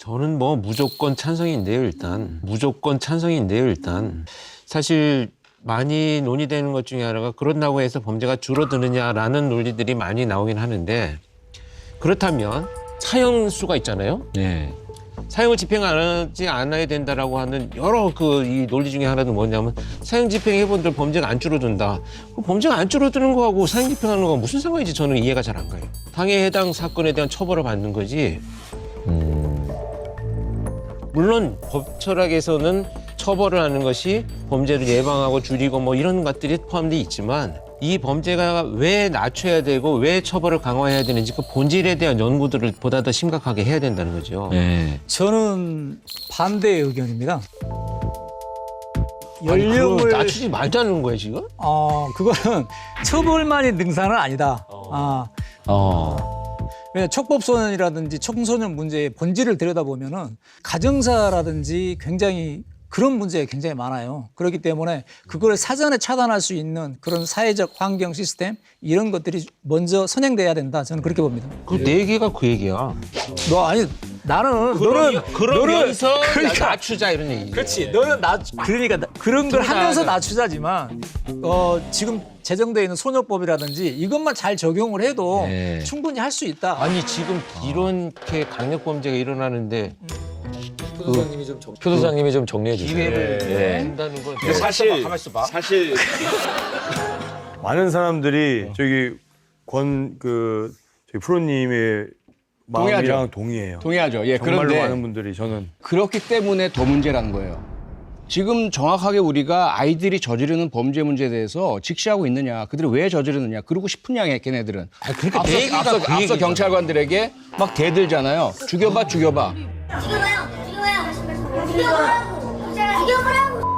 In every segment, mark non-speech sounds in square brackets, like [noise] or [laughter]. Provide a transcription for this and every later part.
저는 뭐 무조건 찬성인데요, 일단. 무조건 찬성인데요, 일단. 사실 많이 논의되는 것 중에 하나가 그런다고 해서 범죄가 줄어드느냐라는 논리들이 많이 나오긴 하는데 그렇다면 사형 수가 있잖아요. 네. 사형을 집행하지 않아야 된다라고 하는 여러 그 이 논리 중에 하나는 뭐냐면 사형 집행해본들 범죄가 안 줄어든다. 그 범죄가 안 줄어드는 거하고 사형 집행하는 거 무슨 상관인지 저는 이해가 잘 안 가요. 당해 해당 사건에 대한 처벌을 받는 거지. 물론 법 철학에서는 처벌을 하는 것이 범죄를 예방하고 줄이고 뭐 이런 것들이 포함되어 있지만 이 범죄가 왜 낮춰야 되고 왜 처벌을 강화해야 되는지 그 본질에 대한 연구들을 보다 더 심각하게 해야 된다는 거죠. 네. 저는 반대의 의견입니다. 아니, 연령을 낮추지 말자는 거예요 지금? 어 그거는 처벌만이 능사는 아니다. 아 어. 왜냐 촉법소년이라든지 청소년 문제의 본질을 들여다보면은 가정사라든지 굉장히 그런 문제가 굉장히 많아요. 그렇기 때문에 그걸 사전에 차단할 수 있는 그런 사회적 환경 시스템 이런 것들이 먼저 선행돼야 된다. 저는 그렇게 봅니다. 그내 얘기가 그 얘기야. 너 아니 나는 너는 그러면서 그러니까 낮추자 이런 얘기. 그렇지. 너는 낮 그러니까 나- 그런 걸 둘다 하면서 나- 낮추자지만 어 지금 제정되어 있는 소녀법이라든지 이것만 잘 적용을 해도 네. 충분히 할 수 있다. 아니 지금 이렇게 강력 범죄가 일어나는데 표도사님이 좀 정리해 주세요. 기회를 네. 준다는 건 사실 가만 있어봐. 사실 많은 사람들이 저기 권 그 저기 프로님의 동의하죠. 동의해요. 동의하죠. 예, 정말로 그런데 많은 분들이 저는 그렇기 때문에 더 문제라는 거예요. 지금 정확하게 우리가 아이들이 저지르는 범죄 문제에 대해서 직시하고 있느냐, 그들이 왜 저지르느냐, 그러고 싶으냐, 걔네들은. 그러니까 앞서, 내 얘기가 앞서, 그 앞서 얘기잖아. 경찰관들에게 막 대들잖아요. 죽여봐, 죽여봐. 죽여봐요, 죽여봐요, 죽여보라고, 죽여보라고.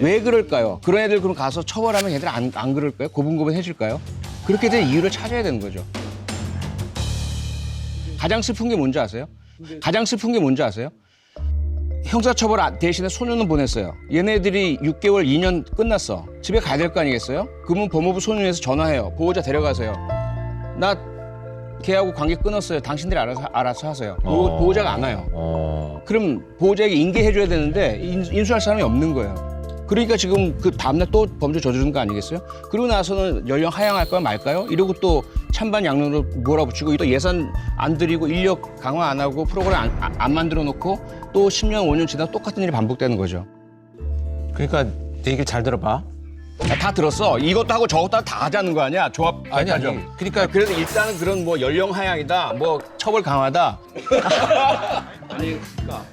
왜 그럴까요? 그런 애들 그럼 가서 처벌하면 걔들 안, 안 그럴까요? 고분고분해질까요? 그렇게 된 이유를 찾아야 되는 거죠. 가장 슬픈 게 뭔지 아세요? 가장 슬픈 게 뭔지 아세요? 형사처벌 아- 대신에 소년은 보냈어요. 얘네들이 6개월, 2년 끝났어. 집에 가야 될 거 아니겠어요? 그러면 법무부 소년에서 전화해요. 보호자 데려가세요. 나 걔하고 관계 끊었어요. 당신들이 알아서, 알아서 하세요. 보호, 보호자가 안 와요. 어. 그럼 보호자에게 인계해줘야 되는데 인, 인수할 사람이 없는 거예요. 그러니까 지금 그 다음날 또 범죄 저지르는 거 아니겠어요? 그러고 나서는 연령 하향할까요 말까요? 이러고 또 찬반 양론으로 몰아붙이고 또 예산 안 들이고 인력 강화 안 하고 프로그램 안, 안- 안 만들어 놓고 또 10년 5년 지나 똑같은 일이 반복되는 거죠. 그러니까 내 얘기를 잘 들어봐. 아, 다 들었어. 이것도 하고 저것도 하고 다 하자는 거 아니야? 조합 아니 아니. 발전. 그러니까 그래서 일단은 그런 뭐 연령 하향이다, 뭐 처벌 강화다. [laughs] 아니, 그러니까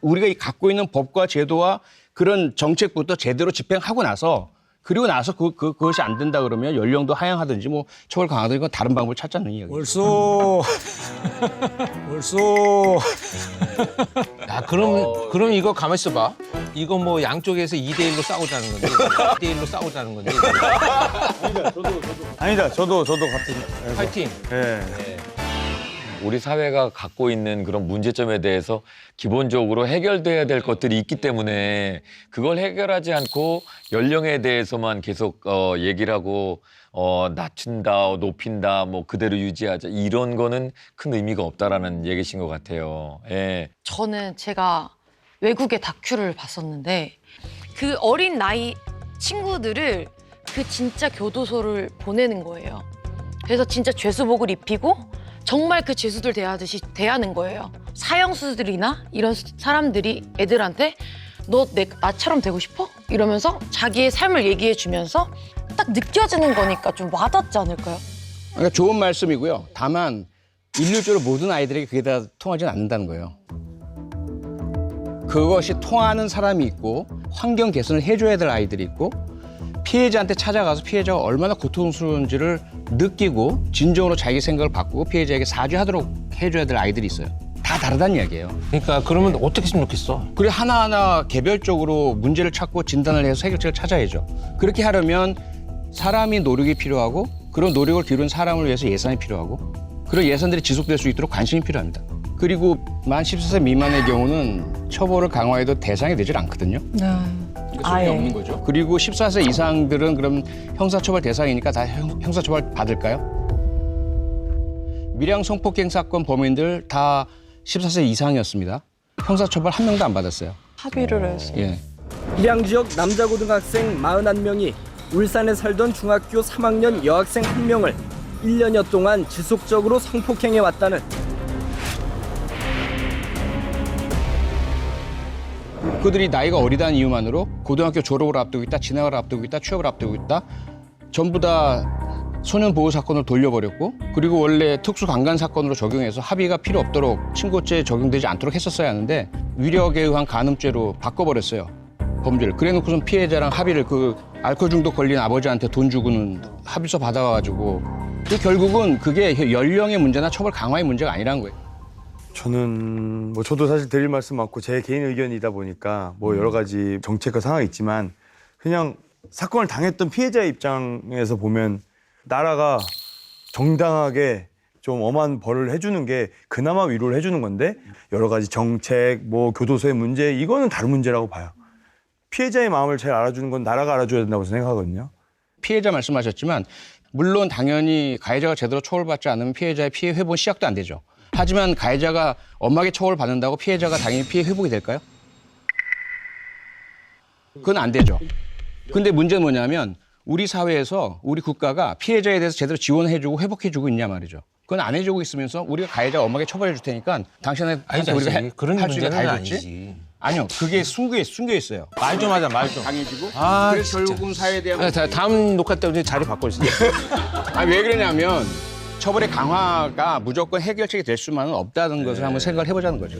우리가 이 갖고 있는 법과 제도와 그런 정책부터 제대로 집행하고 나서 그리고 나서 그, 그 그것이 안 된다 그러면 연령도 하향하든지 뭐 처벌 강화든지 그건 다른 방법을 찾자는 얘기예요. 벌써 벌써 [laughs] 야 그럼 그럼 이거 가만 있어 봐. 이거 뭐 양쪽에서 2대 1로 싸우자는 건데. 2대 1로 싸우자는 건데. 아니다. 저도 저도 같은 파이팅. 예. 우리 사회가 갖고 있는 그런 문제점에 대해서 기본적으로 해결돼야 될 것들이 있기 때문에 그걸 해결하지 않고 연령에 대해서만 계속 어, 얘기를 하고 어, 낮춘다, 높인다, 뭐 그대로 유지하자 이런 거는 큰 의미가 없다라는 얘기신 것 같아요. 예. 저는 제가 외국의 다큐를 봤었는데 그 어린 나이 친구들을 그 진짜 교도소를 보내는 거예요. 그래서 진짜 죄수복을 입히고 정말 그 죄수들 대하듯이 대하는 거예요. 사형수들이나 이런 사람들이 애들한테 너 내, 나처럼 되고 싶어? 이러면서 자기의 삶을 얘기해 주면서 딱 느껴지는 거니까 좀 와닿지 않을까요? 그러니까 좋은 말씀이고요. 다만 일률적으로 모든 아이들에게 그게 다 통하지는 않는다는 거예요. 그것이 통하는 사람이 있고 환경 개선을 해줘야 될 아이들이 있고 피해자한테 찾아가서 피해자가 얼마나 고통스러운지를 느끼고 진정으로 자기 생각을 바꾸고 피해자에게 사죄하도록 해줘야 될 아이들이 있어요. 다 다르다는 이야기예요. 그러니까 그러면 어떻게 했으면 좋겠어? 그리고 하나하나 개별적으로 문제를 찾고 진단을 해서 해결책을 찾아야죠. 그렇게 하려면 사람이 노력이 필요하고 그런 노력을 기울인 사람을 위해서 예산이 필요하고 그런 예산들이 지속될 수 있도록 관심이 필요합니다. 그리고 만 14세 미만의 경우는 처벌을 강화해도 대상이 되질 않거든요. 소용이 없는 거죠. 그리고 14세 이상들은 그럼 형사처벌 대상이니까 다 형, 형사처벌 받을까요? 밀양 성폭행 사건 범인들 다 14세 이상이었습니다. 형사처벌 한 명도 안 받았어요. 합의를 해서. 예. 밀양 지역 남자 고등학생 41명이 울산에 살던 중학교 3학년 여학생 한 명을 1년여 동안 지속적으로 성폭행해 왔다는 그들이 나이가 어리다는 이유만으로 고등학교 졸업을 앞두고 있다, 진학을 앞두고 있다, 취업을 앞두고 있다. 전부 다 소년 보호 사건을 돌려버렸고 그리고 원래 특수 강간 사건으로 적용해서 합의가 필요 없도록 친고죄 적용되지 않도록 했었어야 하는데 위력에 의한 간음죄로 바꿔버렸어요. 범죄를. 그래놓고선 피해자랑 합의를 그 알코올 중독 걸린 아버지한테 돈 주고는 합의서 받아가지고 그 결국은 그게 연령의 문제나 처벌 강화의 문제가 아니라는 거예요. 저는 뭐 저도 사실 드릴 말씀 많고 제 개인 의견이다 보니까 뭐 여러 가지 정책과 상황이 있지만 그냥 사건을 당했던 피해자 입장에서 보면 나라가 정당하게 좀 엄한 벌을 해주는 게 그나마 위로를 해주는 건데 여러 가지 정책 뭐 교도소의 문제 이거는 다른 문제라고 봐요. 피해자의 마음을 잘 알아주는 건 나라가 알아줘야 된다고 생각하거든요. 피해자 말씀하셨지만 물론 당연히 가해자가 제대로 처벌받지 않으면 피해자의 피해 회복은 시작도 안 되죠. 하지만 가해자가 엄하게 처벌받는다고 피해자가 당연히 피해 회복이 될까요? 그건 안 되죠. 근데 문제는 뭐냐면 우리 사회에서 우리 국가가 피해자에 대해서 제대로 지원해주고 회복해주고 있냐 말이죠. 그건 안 해주고 있으면서 우리가 가해자 엄하게 처벌해 줄 테니까 당신한테 아니지, 우리가 아니지. 그런 할수 있는 문제는 다 해줬지? 아니지. 아니요, 그게 숨겨, 숨겨 있어요. 말 좀 하자, 말 좀. 강해지고 아, 그래서. 결국은 사회에 대한 아, 자, 다음 녹화 때 우리 자리 바꿔 주세요. [laughs] 아니 왜 그러냐면 처벌의 강화가 무조건 해결책이 될 수만은 없다는 것을 한번 생각을 해보자는 거죠.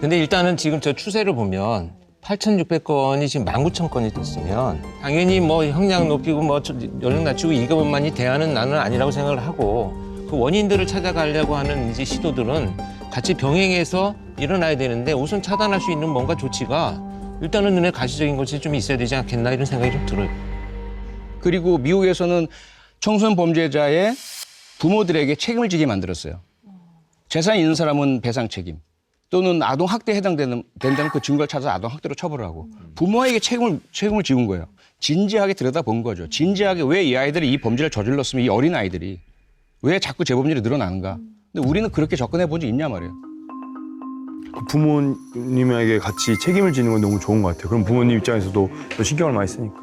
근데 일단은 지금 저 추세를 보면 8,600건이 지금 19,000건이 됐으면 당연히 뭐 형량 높이고 뭐 저- 연령 낮추고 이것만이 대안은 나는 아니라고 생각을 하고 그 원인들을 찾아가려고 하는 이제 시도들은 같이 병행해서 일어나야 되는데 우선 차단할 수 있는 뭔가 조치가 일단은 눈에 가시적인 것이 좀 있어야 되지 않겠나 이런 생각이 좀 들어요. 그리고 미국에서는 청소년 범죄자의 부모들에게 책임을 지게 만들었어요. 재산이 있는 사람은 배상 책임 또는 아동 학대에 해당되는 된다는 그 증거를 찾아서 아동 학대로 처벌을 하고 부모에게 책임을 책임을 지운 거예요. 진지하게 들여다본 거죠. 진지하게 왜 이 아이들이 이 범죄를 저질렀으면 이 어린 아이들이 왜 자꾸 재범률이 늘어나는가? 근데 우리는 그렇게 접근해 본 적 있냐 말이에요. 그 부모님에게 같이 책임을 지는 건 너무 좋은 것 같아요. 그럼 부모님 입장에서도 더 신경을 많이 쓰니까.